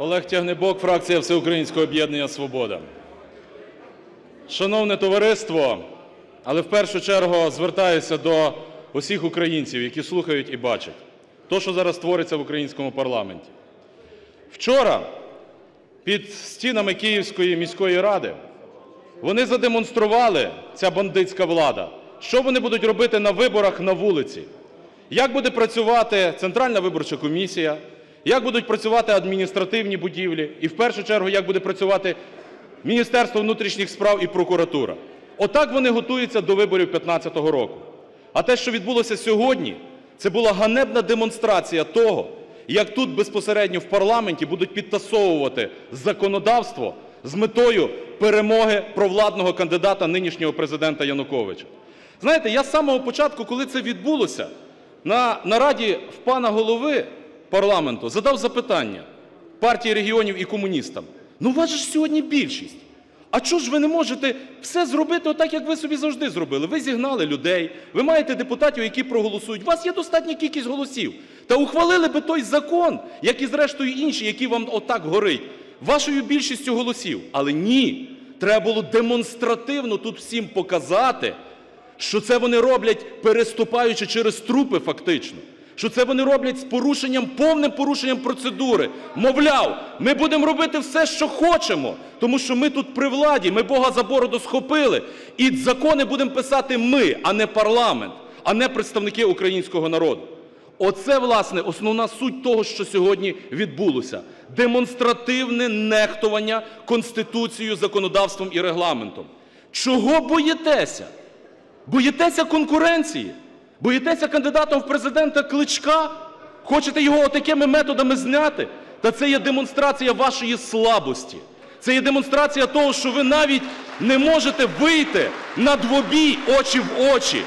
Олег Тягнебок, фракція Всеукраїнського об'єднання «Свобода». Шановне товариство, але в першу чергу звертаюся до усіх українців, які слухають і бачать те, що зараз твориться в українському парламенті. Вчора під стінами Київської міської ради вони задемонстрували, ця бандитська влада, що вони будуть робити на виборах на вулиці, як буде працювати Центральна виборча комісія, як будуть працювати адміністративні будівлі і, в першу чергу, як буде працювати Міністерство внутрішніх справ і прокуратура. Отак вони готуються до виборів 2015 року. А те, що відбулося сьогодні, це була ганебна демонстрація того, як тут безпосередньо в парламенті будуть підтасовувати законодавство з метою перемоги провладного кандидата нинішнього президента Януковича. Знаєте, я з самого початку, коли це відбулося, на нараді в пана голови парламенту задав запитання партії регіонів і комуністам. Ну, у вас ж сьогодні більшість. А чого ж ви не можете все зробити отак, як ви собі завжди зробили? Ви зігнали людей, ви маєте депутатів, які проголосують. У вас є достатня кількість голосів. Та ухвалили би той закон, як і зрештою інші, які вам отак горить, вашою більшістю голосів. Але ні, треба було демонстративно тут всім показати, що це вони роблять, переступаючи через трупи фактично. Що це вони роблять з порушенням, повним порушенням процедури. Мовляв, ми будемо робити все, що хочемо, тому що ми тут при владі, ми Бога за бороду схопили. І закони будемо писати ми, а не парламент, а не представники українського народу. Оце, власне, основна суть того, що сьогодні відбулося. Демонстративне нехтування Конституцією, законодавством і регламентом. Чого боїтеся? Боїтеся конкуренції? Боїтеся кандидата в президента Кличка? Хочете його такими методами зняти? Та це є демонстрація вашої слабості. Це є демонстрація того, що ви навіть не можете вийти на двобій очі в очі.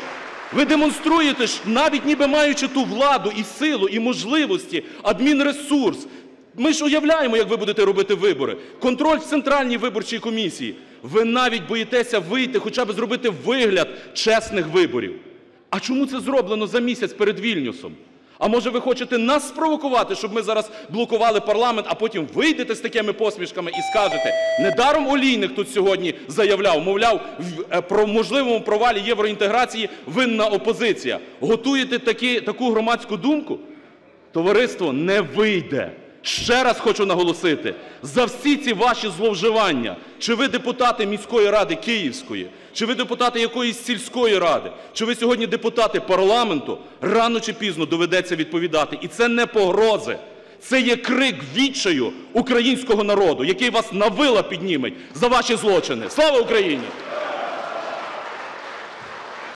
Ви демонструєте, навіть ніби маючи ту владу і силу, і можливості, адмінресурс. Ми ж уявляємо, як ви будете робити вибори. Контроль в Центральній виборчій комісії. Ви навіть боїтеся вийти, хоча б зробити вигляд чесних виборів. А чому це зроблено за місяць перед Вільнюсом? А може ви хочете нас спровокувати, щоб ми зараз блокували парламент, а потім вийдете з такими посмішками і скажете, недаром Олійник тут сьогодні заявляв, мовляв, е, про можливому провалі євроінтеграції винна опозиція. Готуєте такі, таку громадську думку? Товариство не вийде. Ще раз хочу наголосити, за всі ці ваші зловживання, чи ви депутати міської ради Київської, чи ви депутати якоїсь сільської ради, чи ви сьогодні депутати парламенту, рано чи пізно доведеться відповідати. І це не погрози. Це є крик відчаю українського народу, який вас на вила підніметь за ваші злочини. Слава Україні!